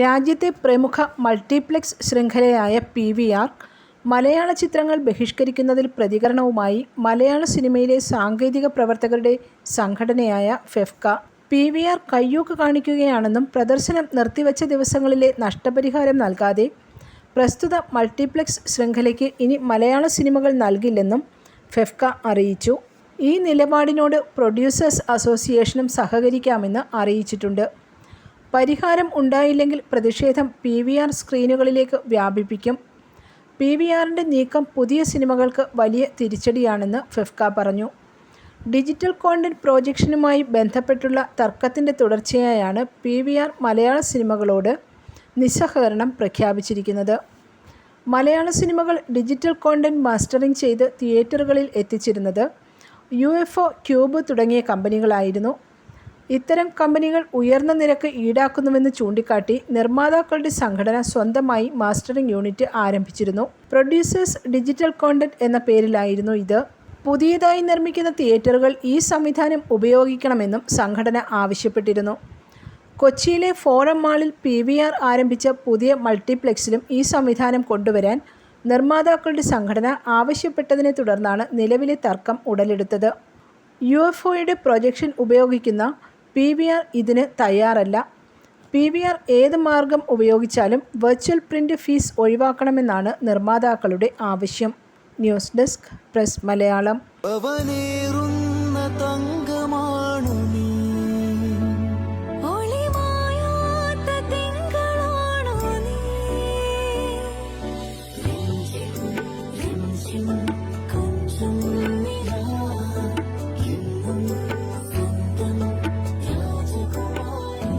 രാജ്യത്തെ പ്രമുഖ മൾട്ടിപ്ലക്സ് ശൃംഖലയായ പി വി ആർ മലയാള ചിത്രങ്ങൾ ബഹിഷ്കരിക്കുന്നതിൽ പ്രതികരണവുമായി മലയാള സിനിമയിലെ സാങ്കേതിക പ്രവർത്തകരുടെ സംഘടനയായ ഫെഫ്ക. പി വി ആർ കയ്യൂക്ക് കാണിക്കുകയാണെന്നും പ്രദർശനം നിർത്തിവച്ച ദിവസങ്ങളിലെ നഷ്ടപരിഹാരം നൽകാതെ പ്രസ്തുത മൾട്ടിപ്ലക്സ് ശൃംഖലയ്ക്ക് ഇനി മലയാള സിനിമകൾ നൽകില്ലെന്നും ഫെഫ്ക അറിയിച്ചു. ഈ നിലപാടിനോട് പ്രൊഡ്യൂസേഴ്സ് അസോസിയേഷനും സഹകരിക്കാമെന്ന് അറിയിച്ചിട്ടുണ്ട്. പരിഹാരം ഉണ്ടായില്ലെങ്കിൽ പ്രതിഷേധം പി വി ആർ സ്ക്രീനുകളിലേക്ക് വ്യാപിപ്പിക്കും. പി വി ആറിന്റെ നീക്കം പുതിയ സിനിമകൾക്ക് വലിയ തിരിച്ചടിയാണെന്ന് ഫെഫ്ക പറഞ്ഞു. ഡിജിറ്റൽ കോണ്ടന്റ് പ്രോജക്ഷനുമായി ബന്ധപ്പെട്ടുള്ള തർക്കത്തിന്റെ തുടർച്ചയായാണ് പി വി ആർ മലയാള സിനിമകളോട് നിസ്സഹകരണം പ്രഖ്യാപിച്ചിരിക്കുന്നത്. മലയാള സിനിമകൾ ഡിജിറ്റൽ കോണ്ടന്റ് മാസ്റ്ററിംഗ് ചെയ്ത് തിയേറ്ററുകളിൽ എത്തിച്ചിരുന്നത് യു എഫ് ഒ ക്യൂബ് തുടങ്ങിയ കമ്പനികളായിരുന്നു. ഇത്തരം കമ്പനികൾ ഉയർന്ന നിരക്ക് ഈടാക്കുന്നുവെന്ന് ചൂണ്ടിക്കാട്ടി നിർമ്മാതാക്കളുടെ സംഘടന സ്വന്തമായി മാസ്റ്ററിംഗ് യൂണിറ്റ് ആരംഭിച്ചിരുന്നു. പ്രൊഡ്യൂസേഴ്സ് ഡിജിറ്റൽ കോണ്ടന്റ് എന്ന പേരിലായിരുന്നു ഇത്. പുതിയതായി നിർമ്മിക്കുന്ന തിയേറ്ററുകൾ ഈ സംവിധാനം ഉപയോഗിക്കണമെന്നും സംഘടന ആവശ്യപ്പെട്ടിരുന്നു. കൊച്ചിയിലെ ഫോറം മാളിൽ പി വി ആർ ആരംഭിച്ച പുതിയ മൾട്ടിപ്ലെക്സിലും ഈ സംവിധാനം കൊണ്ടുവരാൻ നിർമ്മാതാക്കളുടെ സംഘടന ആവശ്യപ്പെട്ടതിനെ തുടർന്നാണ് നിലവിലെ തർക്കം ഉടലെടുത്തത്. യു എഫ് ഒയുടെ പ്രൊജക്ഷൻ ഉപയോഗിക്കുന്ന പി വി ആർ ഇതിന് തയ്യാറല്ല. പി വി ആർ ഏത് മാർഗം ഉപയോഗിച്ചാലും വെർച്വൽ പ്രിന്റ് ഫീസ് ഒഴിവാക്കണമെന്നാണ് നിർമ്മാതാക്കളുടെ ആവശ്യം. News desk press Malayalam.